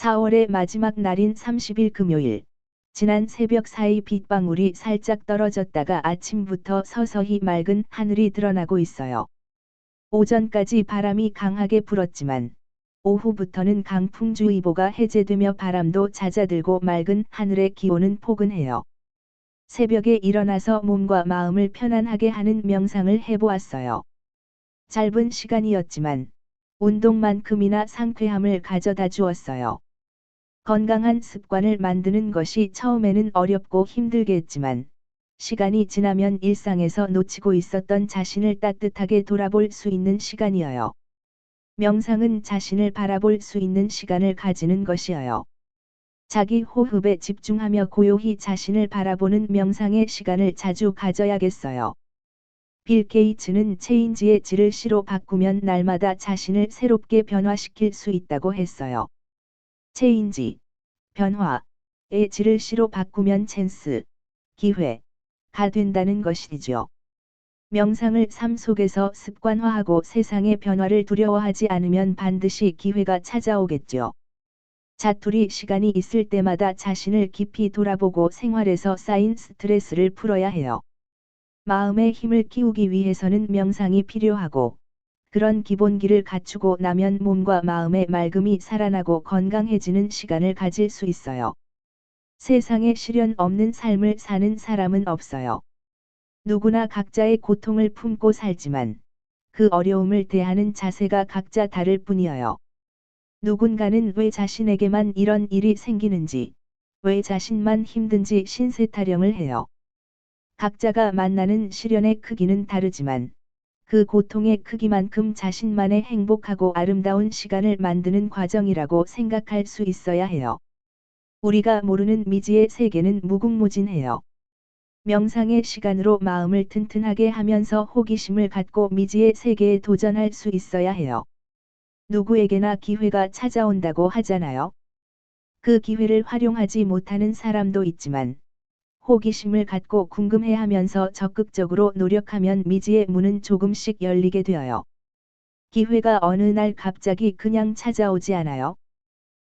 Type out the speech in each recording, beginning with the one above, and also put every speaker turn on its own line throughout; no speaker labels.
4월의 마지막 날인 30일 금요일. 지난 새벽 사이 빗방울이 살짝 떨어졌다가 아침부터 서서히 맑은 하늘이 드러나고 있어요. 오전까지 바람이 강하게 불었지만 오후부터는 강풍주의보가 해제되며 바람도 잦아들고 맑은 하늘의 기온은 포근해요. 새벽에 일어나서 몸과 마음을 편안하게 하는 명상을 해보았어요. 짧은 시간이었지만 운동만큼이나 상쾌함을 가져다 주었어요. 건강한 습관을 만드는 것이 처음에는 어렵고 힘들겠지만 시간이 지나면 일상에서 놓치고 있었던 자신을 따뜻하게 돌아볼 수 있는 시간이어요. 명상은 자신을 바라볼 수 있는 시간을 가지는 것이어요. 자기 호흡에 집중하며 고요히 자신을 바라보는 명상의 시간을 자주 가져야겠어요. 빌 게이츠는 체인지의 질을 시로 바꾸면 날마다 자신을 새롭게 변화시킬 수 있다고 했어요. 체인지, 변화의 질을 시로 바꾸면 찬스, 기회가 된다는 것이죠. 명상을 삶 속에서 습관화하고 세상의 변화를 두려워하지 않으면 반드시 기회가 찾아오겠죠. 자투리 시간이 있을 때마다 자신을 깊이 돌아보고 생활에서 쌓인 스트레스를 풀어야 해요. 마음의 힘을 키우기 위해서는 명상이 필요하고 그런 기본기를 갖추고 나면 몸과 마음의 맑음이 살아나고 건강해지는 시간을 가질 수 있어요. 세상에 시련 없는 삶을 사는 사람은 없어요. 누구나 각자의 고통을 품고 살지만 그 어려움을 대하는 자세가 각자 다를 뿐이어요. 누군가는 왜 자신에게만 이런 일이 생기는지, 왜 자신만 힘든지 신세 타령을 해요. 각자가 만나는 시련의 크기는 다르지만 그 고통의 크기만큼 자신만의 행복하고 아름다운 시간을 만드는 과정이라고 생각할 수 있어야 해요. 우리가 모르는 미지의 세계는 무궁무진해요. 명상의 시간으로 마음을 튼튼하게 하면서 호기심을 갖고 미지의 세계에 도전할 수 있어야 해요. 누구에게나 기회가 찾아온다고 하잖아요. 그 기회를 활용하지 못하는 사람도 있지만 호기심을 갖고 궁금해하면서 적극적으로 노력하면 미지의 문은 조금씩 열리게 되어요. 기회가 어느 날 갑자기 그냥 찾아오지 않아요.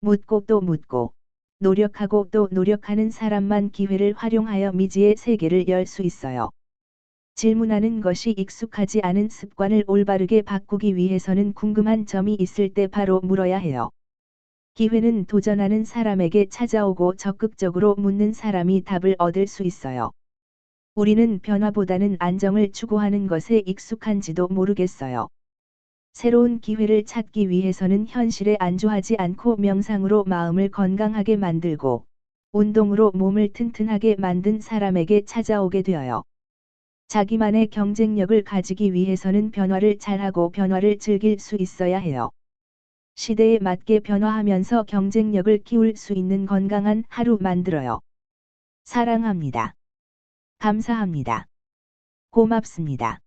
묻고 또 묻고 노력하고 또 노력하는 사람만 기회를 활용하여 미지의 세계를 열 수 있어요. 질문하는 것이 익숙하지 않은 습관을 올바르게 바꾸기 위해서는 궁금한 점이 있을 때 바로 물어야 해요. 기회는 도전하는 사람에게 찾아오고 적극적으로 묻는 사람이 답을 얻을 수 있어요. 우리는 변화보다는 안정을 추구하는 것에 익숙한지도 모르겠어요. 새로운 기회를 찾기 위해서는 현실에 안주하지 않고 명상으로 마음을 건강하게 만들고 운동으로 몸을 튼튼하게 만든 사람에게 찾아오게 되어요. 자기만의 경쟁력을 가지기 위해서는 변화를 잘하고 변화를 즐길 수 있어야 해요. 시대에 맞게 변화하면서 경쟁력을 키울 수 있는 건강한 하루 만들어요. 사랑합니다. 감사합니다. 고맙습니다.